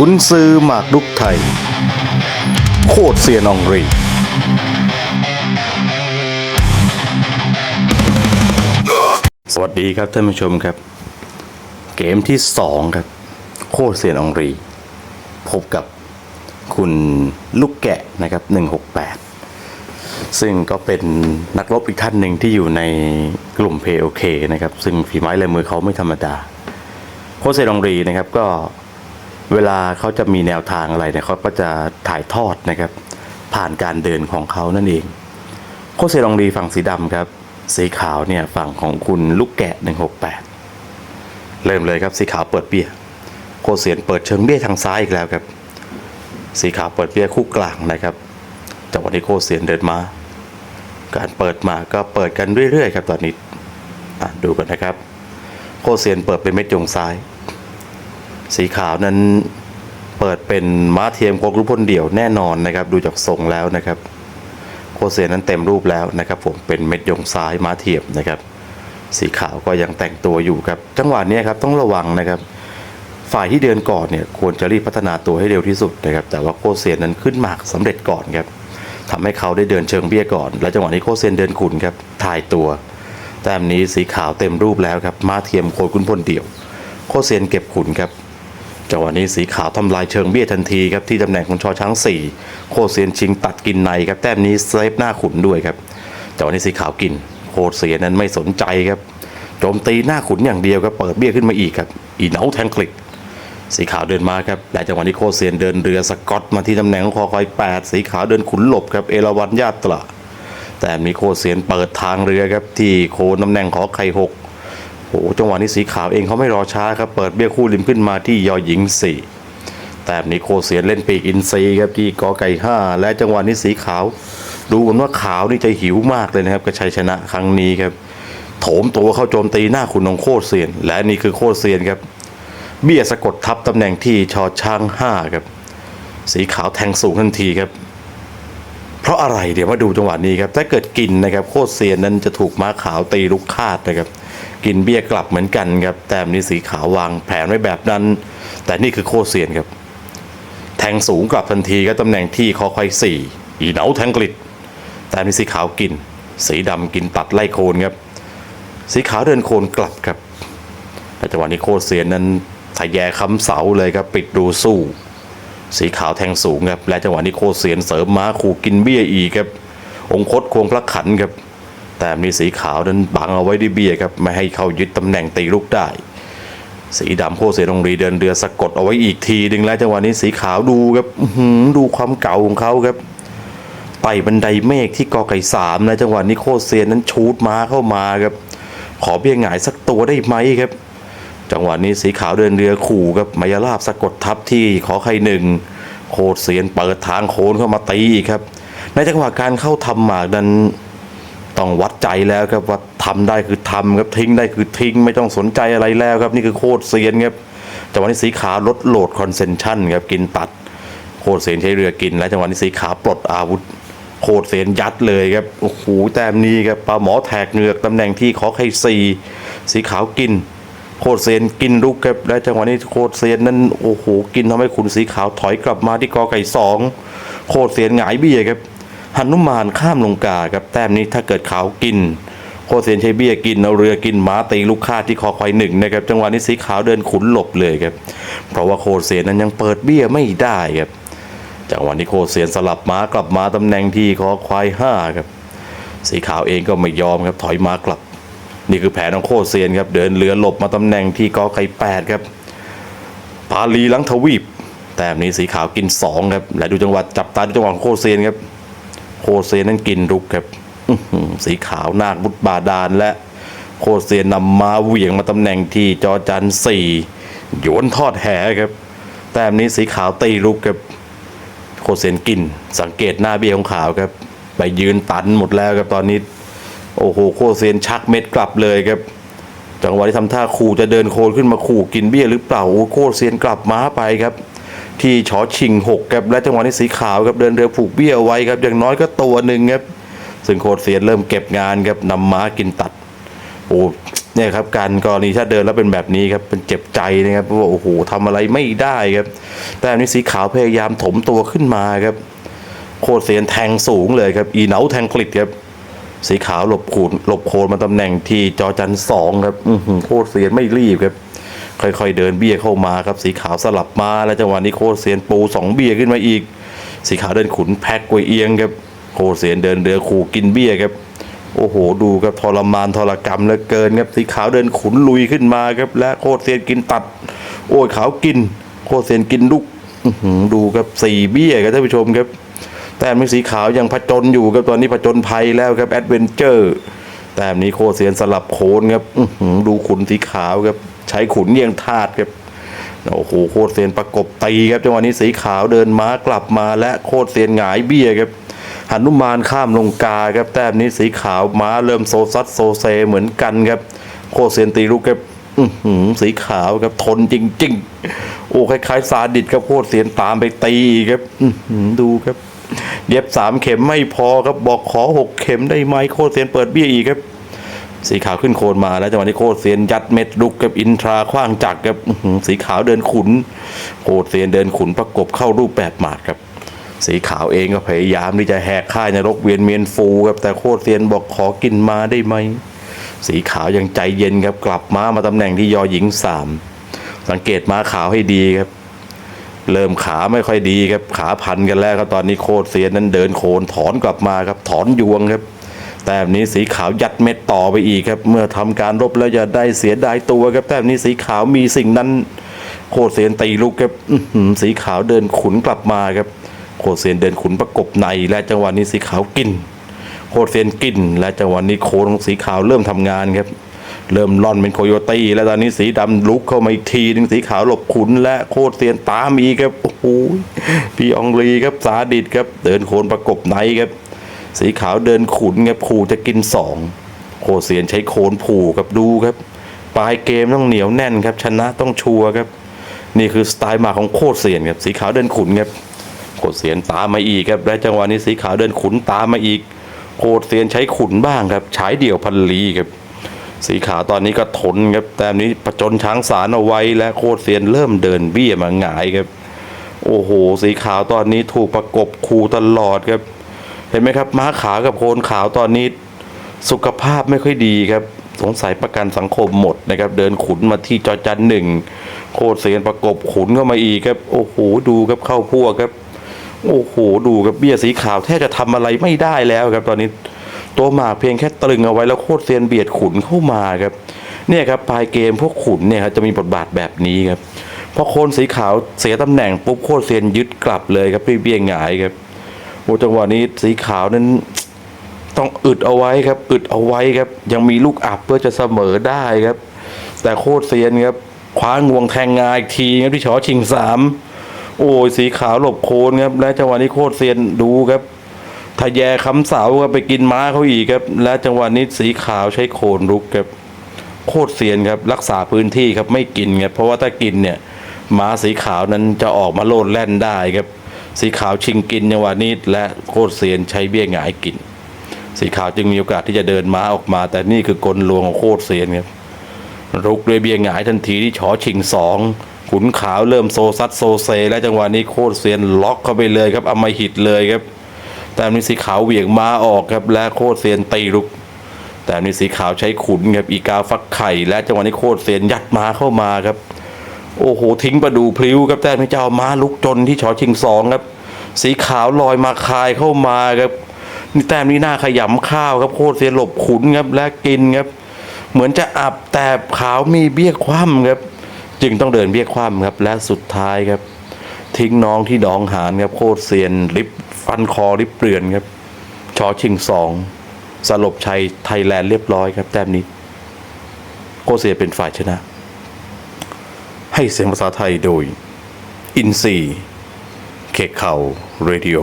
กุนซือหมากลุกไทย โคตรเซียนองรี สวัสดีครับท่านผู้ชมครับ เกมที่สองครับ โคตรเซียนองรี พบกับคุณลูกแกะนะครับ 168 ซึ่งก็เป็นนักรบอีกท่านหนึ่งที่อยู่ในกลุ่ม POK นะครับ ซึ่งฝีไม้ลายมือเขาไม่ธรรมดา โคเซรองรีนะครับก็ เวลาเขาจะมีแนวทางอะไรเนี่ยเขาก็จะถ่ายทอดนะครับ ผ่านการเดินของเขานั่นเอง โคเซรองรีฝั่งสีดำครับ สีขาวเนี่ยฝั่งของคุณลูกแกะ 168 เริ่มเลยครับสีขาวเปิดเบี้ย โคเซียนเปิดเชิงเบี้ยทางซ้ายอีกแล้วครับ สีขาวเปิดเบี้ยคู่กลางนะครับจากวันนี้โคเซียนเดินมา การเปิดมาก็เปิดกันเรื่อยๆครับตอนนี้ดูกันนะครับ โคเซียนเปิดเป็นเม็ดยงซ้าย สีขาวนั้นเปิดเป็นม้าเทียมโคกรุพลเดี่ยวแน่นอนนะครับ ดูจากทรงแล้วนะครับ โคเซียนนั้นเต็มรูปแล้วนะครับ ผมเป็นเม็ดยงซ้ายม้าเทียมนะครับ สีขาวก็ยังแต่งตัวอยู่ครับ จังหวะนี้ครับต้องระวังนะครับ ฝ่ายที่เดินก่อนเนี่ยควรจะรีบพัฒนาตัวให้เร็วที่สุดนะครับ แต่ว่าโคเซียนนั้นขึ้นหมากสำเร็จก่อนครับทำให้เขาได้เดินเชิงเบี้ยก่อน แล้วจังหวะนี้โคเซียนเดินขุนครับถ่ายตัวแต้มนี้สีขาวเต็มรูปแล้วครับ ม้าเทียมโคขุนพลเดี่ยว โคเซียนเก็บขุนครับ จังหวะนี้สีขาวทำลายเชิงเบี้ยทันทีครับที่ตำแหน่งของชอช้างสี่โคเซียนชิงตัดกินในครับแต้มนี้เซฟหน้าขุนด้วยครับจังหวะนี้สีขาวกิน โคเซียนนั้นไม่สนใจครับโจมตีหน้าขุนอย่างเดียวครับเปิดเบี้ยขึ้นมาอีกครับอีเนาแทงคลิกสีขาวเดินมาครับแต่จังหวะนี้โคเซียนเดินเรือสกอตมาที่ตำแหน่งของคอคอย 8 สีขาวเดินขุนหลบครับเอราวันญาตราแต่มีโคเซียนเปิดทางเรือครับที่โคนตำแหน่งขอไข่หก จังหวะนี้สีขาวเองเขาไม่รอช้าครับ เปิดเบี้ยคู่ริมขึ้นมาที่ยอหญิงสี่แต่มีโคเซียนเล่นปีกอินซีครับที่กอไก่ห้าและจังหวะนี้สีขาว ดูเหมือนว่าขาวนี่จะหิวมากเลยนะครับกับชัยชนะครั้งนี้ครับ โถมตัวเข้าโจมตีหน้าคุณของโคเซียน และนี่คือโคเซียนครับ เบี้ยสะกดทับตำแหน่งที่ชอช้างห้าครับ สีขาวแทงสูงทันทีครับเพราะอะไรเดี๋ยวมาดูจังหวะนี้ครับ ถ้าเกิดกินนะครับ โคตรเซียนนั้นจะถูกม้าขาวตีลูกคาดนะครับ กินเบี้ยกลับเหมือนกันครับแต่นี้สีขาววางแผนไว้แบบนั้น แต่นี่คือโคเซียนครับ แทงสูงกลับทันทีครับตำแหน่งที่คอควายสี่อีเหนาแทงกลิดแต่นี้สีขาวกิน สีดำกินตัดไล่โคนครับ สีขาวเดินโคนกลับครับแต่จังหวะนี้โคเซียนนั้นทะแยคำเสาเลยครับปิดดูสู้ สีขาวแทงสูงครับและจังหวะนี้โคเซียนเสริมม้าขู่กินเบี้ยอีกครับองคตควงพระขันครับ แต่มีสีขาวนั้นบังเอาไว้ด้วยเบี้ยครับไม่ให้เขายึดตำแหน่งตีลูกได้ สีดำโคเซียนองรีเดินเรือสะกดเอาไว้อีกทีหนึ่งแล้วจังหวะนี้สีขาวดูครับหือดูความเก่าของเขาครับไต่บันไดเมฆที่กอไก่สามนะจังหวะนี้โคเซียนนั้นชูดม้าเข้ามาครับ ขอเบี้ยหงายสักตัวได้ไหมครับ จังหวะนี้สีขาวเดินเรือขู่ครับมายาลาบสะกดทับที่ขอไข่หนึ่งโคเสียนเปิดทางโคนเข้ามาตีอีกครับ ในจังหวะการเข้าทำหมากนั้น ต้องวัดใจแล้วครับว่าทำได้คือทำครับทิ้งได้คือทิ้งไม่ต้องสนใจอะไรแล้วครับนี่คือโคตรเซียนครับจังหวะนี้สีขาวลดโหลดคอนเซนชันครับกินตัดโคตรเซียนใช้เรือกิน และจังหวะนี้สีขาวปลดอาวุธโคตรเซียนยัดเลยครับโอ้โหแต้มนี้ครับปลาหมอแทกเหงือกตำแหน่งที่ขอไข่สีสีขาวกินโคตรเซียนกินลูกครับและจังหวะนี้โคตรเซียนนั้นโอ้โหกินทำให้ขุนสีขาวถอยกลับมาที่กอไก่สองโคตรเซียนหงายเบี้ยครับ หันุมานข้ามลงกาครับแต้มนี้ถ้าเกิดขาวกินโคเซียนใช้เบี้ยกินเอาเรือกินม้าตีลูกคาที่คอควายหนึ่งนะครับจังหวะนี้สีขาวเดินขุนหลบเลยครับเพราะว่าโคเซียนนั้นยังเปิดเบี้ยไม่ได้ครับจังหวะนี้โคเซียนสลับม้ากลับมาตำแหน่งที่คอควายห้าครับสีขาวเองก็ไม่ยอมครับถอยม้ากลับ นี่คือแผนของโคเซียนครับเดินเรือหลบมาตำแหน่งที่กอไก่แปดครับปาลีหลังทวีปแต้มนี้สีขาวกินสองครับและดูจังหวะจับตาดูจังหวะของโคเซียนครับ โคเซนนั้นกินรุกครับสีขาวนาคบุตรบาดาลและโคเซนนำมาเหวี่ยงมาตำแหน่งที่จอจันสี่โยนทอดแหครับ แต้มนี้สีขาวตีรุกครับโคเซนกิน สังเกตหน้าเบี้ยของขาวครับ ไปยืนตันหมดแล้วครับตอนนี้ โอ้โหโคเซนชักเม็ดกลับเลยครับ จังหวะที่ทำท่าขู่จะเดินโคนขึ้นมาขู่กินเบี้ยหรือเปล่าโอ้โคเซนกลับม้าไปครับ ที่ชอชิงหกครับและจังหวะนี้สีขาวครับเดินเรือผูกเบี้ยวไว้ครับอย่างน้อยก็ตัวหนึ่งครับซึ่งโคตรเซียนเริ่มเก็บงานครับนำม้ากินตัดโอ้เนี่ยครับการกรณีถ้าเดินแล้วเป็นแบบนี้ครับเป็นเจ็บใจนะครับเพราะว่าโอ้โหทำอะไรไม่ได้ครับ แต่อันนี้สีขาวพยายามถมตัวขึ้นมาครับ โคตรเสียนแทงสูงเลยครับอีเหนาแทงคลิดครับสีขาวหลบขูดหลบโคนมาตำแหน่งที่จอจันสองครับอื้อหือโคตรเสียนไม่รีบครับ ค่อยๆเดินเบี้ยเข้ามาครับสีขาวสลับมาแล้วจังหวะนี้โคตรเสียนปูสองเบี้ยขึ้นมาอีก สีขาวเดินขุนแพ็กกวยเอียงครับโคตรเสียนเดินเดือขู่กินเบี้ยครับโอ้โห ดูครับทรมานทรกรรมเหลือเกินครับสีขาวเดินขุนลุยขึ้นมาครับและโคตรเซียนกินตัด โอ้ยขาวกิน โคตรเซียนกินลูกดูครับสี่เบี้ยครับท่านผู้ชมครับแต่มีสีขาวยังผจญอยู่ครับตอนนี้ผจญภัยแล้วครับแอดเวนเจอร์แต่นี้โคตรเซียนสลับโคนครับดูขุนสีขาวครับ ช้ขุนเยียงธาตุครับโอ้โหโคตรเซียนประกบตีครับจังหวะนี้สีขาวเดินม้ากลับมาและโคตรเซียนหงายเบี้ยครับหันุมานข้ามลงกาครับแต้มนี้สีขาวม้าเริ่มโซซัดโซเซเหมือนกันครับ โคตรเซียนตีลูกครับหือสีขาวครับทนจริง ๆ โอ้คล้ายๆซาดิสครับโคตรเซียนตามไปตีครับดูครับ เย็บสามเข็มไม่พอครับบอกขอหกเข็มได้ไหมโคตรเซียนเปิดเบี้ยอีกครับ สีขาวขึ้นโคนมาแล้วจังหวะนี้โคตรเซียนยัดเม็ดลุกกับอินทราคว้างจักรครับสีขาวเดินขุนโคตรเซียนเดินขุนประกบเข้ารูปแบบหมากครับ สีขาวเองก็พยายามที่จะแหกค่ายนรกเวียนเมียนฟูครับแต่โคตรเซียนบอกขอกินมาได้ไหมสีขาวยังใจเย็นครับกลับม้ามาตำแหน่งที่ยอหญิงสามสังเกตม้าขาวให้ดีครับ เริ่มขาไม่ค่อยดีครับขาพันกันแล้วครับตอนนี้โคตรเซียนนั้นเดินโคนถอนกลับมาครับถอนยวงครับ แต่แบบนี้สีขาวยัดเม็ดต่อไปอีกครับ เมื่อทำการรบแล้วจะได้เสียดายตัวครับแต่แบบนี้สีขาวมีสิ่งนั้น โคตรเซียนตีลูกครับสีขาวเดินขุนกลับมาครับ โคตรเซียนเดินขุนประกบในและจังหวะนี้สีขาวกิน โคตรเซียนกิน และจังหวะนี้โคนของสีขาวเริ่มทำงานครับ เริ่มล่อนเป็นโคโยตี้แล้วตอนนี้สีดำลุกเข้ามาอีกทีนึงสีขาวหลบขุน และโคตรเซียนตามอีกครับโอ้โหพี่องลีครับสาดิตครับ เดินโคนประกบในครับ สีขาวเดินขุนครับผูจะกินสองโคเซียนใช้โคนผูครับดูครับ ปลายเกมต้องเหนียวแน่นครับ ชนะต้องชัวร์ครับ นี่คือสไตล์มาของโคเซียนครับสีขาวเดินขุนครับโคเซียนตามมาอีกครับและจังหวะนี้สีขาวเดินขุนตามมาอีก โคเซียนใช้ขุนบ้างครับฉายเดี่ยวพันลีครับสีขาวตอนนี้ก็ทนครับแต่นนี้ประจนช้างสารเอาไว้และโคตรเซียนเริ่มเดินเบี้ยมาหงายครับ โอ้โห สีขาวตอนนี้ถูกประกบคูตลอดครับ เห็นไหมครับม้าขาวกับโคนขาวตอนนี้ สุขภาพไม่ค่อยดีครับ สงสัยประกันสังคมหมดนะครับ เดินขุนมาที่จอจันหนึ่งโคตรเซียนประกบขุนเข้ามาอีกครับ โอ้โหดูครับเข้าพวกครับ โอ้โหดูครับเบี้ยสีขาวแทบจะทำอะไรไม่ได้แล้วครับ ตอนนี้ตัวหมากเพียงแค่ตรึงเอาไว้แล้วโคตรเซียนเบียดขุนเข้ามาครับ เนี่ยครับปลายเกมพวกขุนเนี่ยครับจะมีบทบาทแบบนี้ครับพอโคนสีขาวเสียตำแหน่งปุ๊บโคตรเซียนยึดกลับเลยครับเบี้ยหงายครับ โอ้จังหวะนี้สีขาวนั้นต้องอึดเอาไว้ครับ อึดเอาไว้ครับ ยังมีลูกอับเพื่อจะเสมอได้ครับ แต่โคตรเซียนครับคว้างวงแทงงาอีกทีครับที่ชอชิงสามโอ้ยสีขาวหลบโคนครับ และจังหวะนี้โคตรเซียนดูครับทะแยคำเสาครับไปกินม้าเขาอีกครับ และจังหวะนี้สีขาวใช้โคนรุกครับ โคตรเซียนครับ รักษาพื้นที่ครับไม่กินครับเพราะว่าถ้ากินเนี่ยม้าสีขาวนั้นจะออกมาโลดแล่นได้ครับ สีขาวชิงกินจังหวะนี้และโคตรเซียนใช้เบี้ยหงายกิน สีขาวจึงมีโอกาสที่จะเดินม้าออกมา แต่นี่คือกลลวงของโคตรเซียนครับรุกด้วยเบี้ยหงายทันทีที่ชอชิงสองขุนขาวเริ่มโซซัดโซเซ และจังหวะนี้โคตรเซียนล็อกเข้าไปเลยครับอมหิตเลยครับ แต่มีสีขาวเหวี่ยงม้าออกครับและโคตรเซียนตีรุก แต่มีสีขาวใช้ขุนครับอีกาฟักไข่ และจังหวะนี้โคตรเซียนยัดม้าเข้ามาครับ โอ้โหทิ้งประดูพลิ้วครับแต่ไม่เจ้าม้าลุกจนที่ชอชิงสองครับ สีขาวลอยมาคายเข้ามาครับนี่แต้มนี้หน้าขยำข้าวครับโคตรเสียหลบขุนครับและกินครับ เหมือนจะอับแต่ขาวมีเบี้ยคว่ำครับ จึงต้องเดินเบี้ยคว่ำครับและสุดท้ายครับ ทิ้งน้องที่ดองหานครับโคตรเซียนลิบฟันคอลิบเปลือนครับชอชิงสองสลบชัยไทยแลนด์เรียบร้อยครับ แต้มนี้ โคตรเซียนเป็นฝ่ายชนะ ให้เสียงภาษาไทยโดย อินซีเคกเข่าเรดิโอ